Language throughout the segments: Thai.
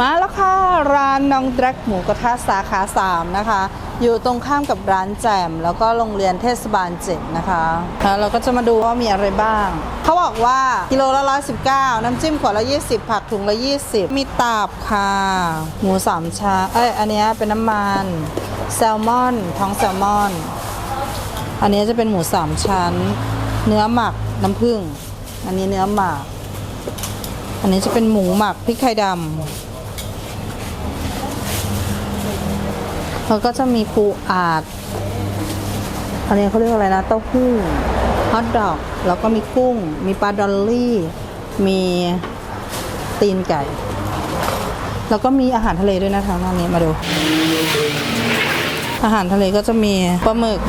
มาแล้วค่ะ ร้านน้องแดกหมูกระทะสาขา 3 นะคะ อยู่ตรงข้ามกับร้านแจม แล้วก็โรงเรียนเทศบาล7นะคะแล้วเราก็จะมาดูว่ามีอะไรบ้าง เขาบอกว่ากิโลละ119น้ำจิ้มขวดละ 20 ผักถุงละ 20 มีตับค่ะ หมูสามชาเอ้ยอันนี้เป็นน้ำมันแซลมอนท้องแซลมอน อันนี้จะเป็นหมูสามชั้น เนื้อหมักน้ำผึ้งอันนี้เนื้อหมักอันนี้จะเป็นหมูหมักพริกไทยดำ แล้วก็จะมีปูอาดอันนี้เขาเรียกว่าอะไรนะเต้าหู้ฮอทดอก แล้วก็มีกุ้ง มีปลาดอลลี่ มีตีนไก่ แล้วก็มีอาหารทะเลด้วยนะทางด้านนี้มาดู อาหารทะเลก็จะมีปลาหมึก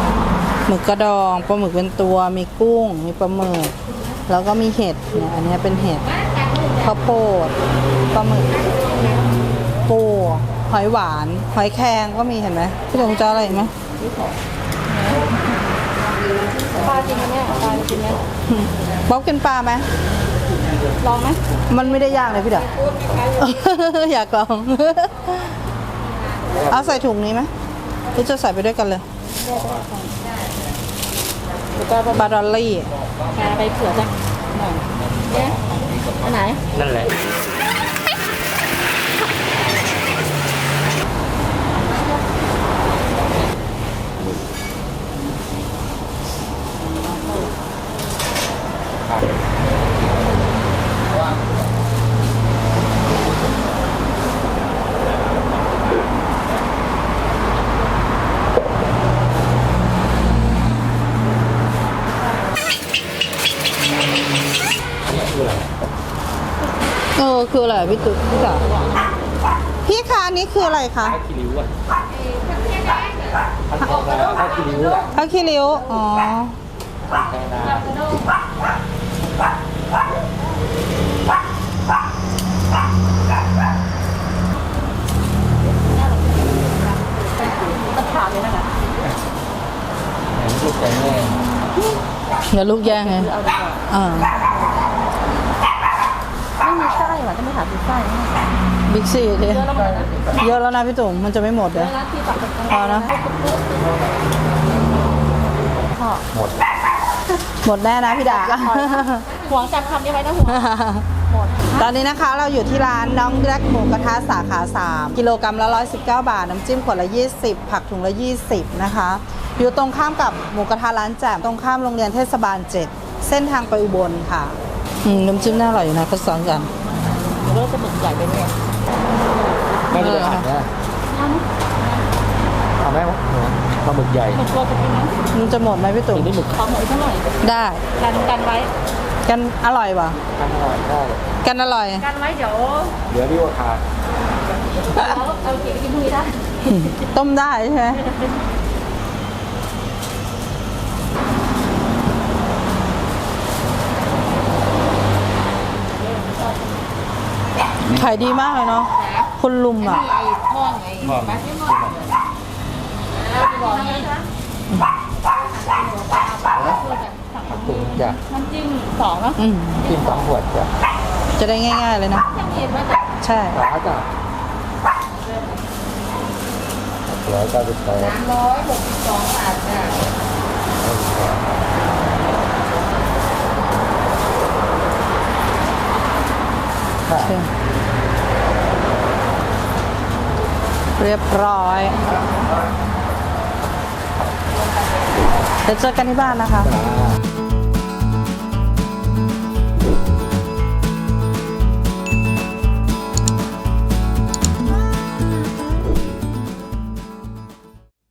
หมึกกระดองปลาหมึกเป็นตัว มีกุ้ง มีปลาหมึก แล้วก็มีเห็ดเนี่ยอันนี้เป็นเห็ดข้าวโพดปลาหมึกปู หอยหวาน หอยแครงก็มีเห็นไหมพี่หลงจะเอาอะไรอีกไหมปลาจริงไหมเนี่ยปลาจริงไหมบ๊อบกินปลาไหมลองไหมมันไม่ได้ยากเลยพี่เด๋ออยากลอง เอาใส่ถุงนี้ไหมหรือจะใส่ไปด้วยกันเลยหรือปลาบาดอลลี่ปลาไปเผือกจ้ะหน่อยเนี่ยอันไหนนั่นแหละ เออคืออะไรพี่ตุ๊กพี่จ๋าพี่คะอันนี้คืออะไรคะข้าวขี้ริ้วอะพันทองแล้วข้าวขี้ริ้วอะข้าวขี้ริ้วอ๋อแค่นั้นมันขาดเลยนะคะเห็นลูกใจแม่เดี๋ยวลูกแย่งไงเอาดีกว่า อ่า ไม่มีไส้หรอจะไม่ถามมีไส้ไหม บิ๊กซีดิเยอะแล้วมันนะเยอะแล้วนะพี่ตุ่มมันจะไม่หมดเลเยยอะแล้วที่ปักตรงพอนะพ่อหมด หมดแน่นะพี่ดาห่วงจำคำนี้ไว้นะห่วงหมดตอนนี้นะคะเราอยู่ที่ร้านน้องแรกหมูกระทะสาขา 3 กิโลกรัมละ 119 บาท น้ำจิ้มขวดละ 20 ผักถุงละ 20 นะคะ อยู่ตรงข้ามกับหมูกระทะร้านแจ่มตรงข้ามโรงเรียนเทศบาล 7 เส้นทางไปอุบลค่ะอืมน้ำจิ้มน่าอร่อยอยู่นะเขาซ้อนกันเดี๋ยวเราจะหมึกใหญ่ไปเนี่ย แม่ไม่ได้หั่นนะเอาแม่ปลาหมึกใหญ่หมึกตัวจะกินไหมมันจะหมดไหมพี่ตุ๋มถึงได้หมึกขอหมูเท่าไหร่ได้กันกันไว้ กันอร่อยป่ะทำอร่อยได้กันอร่อย กันไว้เดี๋ยวเดี๋ยวพี่ว่าขาดเราเอาเก็บไปกินพรุ่งนี้ได้ต้มได้ใช่ไหม ขายดีมากเลยเนาะคุณลุมอะไอ้ท่องไอ้บอกมาที่บอกแล้วจะบอกนี่ผักตุ้งจ้ะน้ำจิ้มสองเนาะอืมกินสองขวดจ้ะจะได้ง่าย ๆ เลยนะยังเย็นมาจากใช่สาจ้ะร้อยเก้าสิบแปดสามร้อยหกสิบสองบาทจ้ะ ค่ะ เรียบร้อยเดี๋ยวเจอกันที่บ้านนะคะ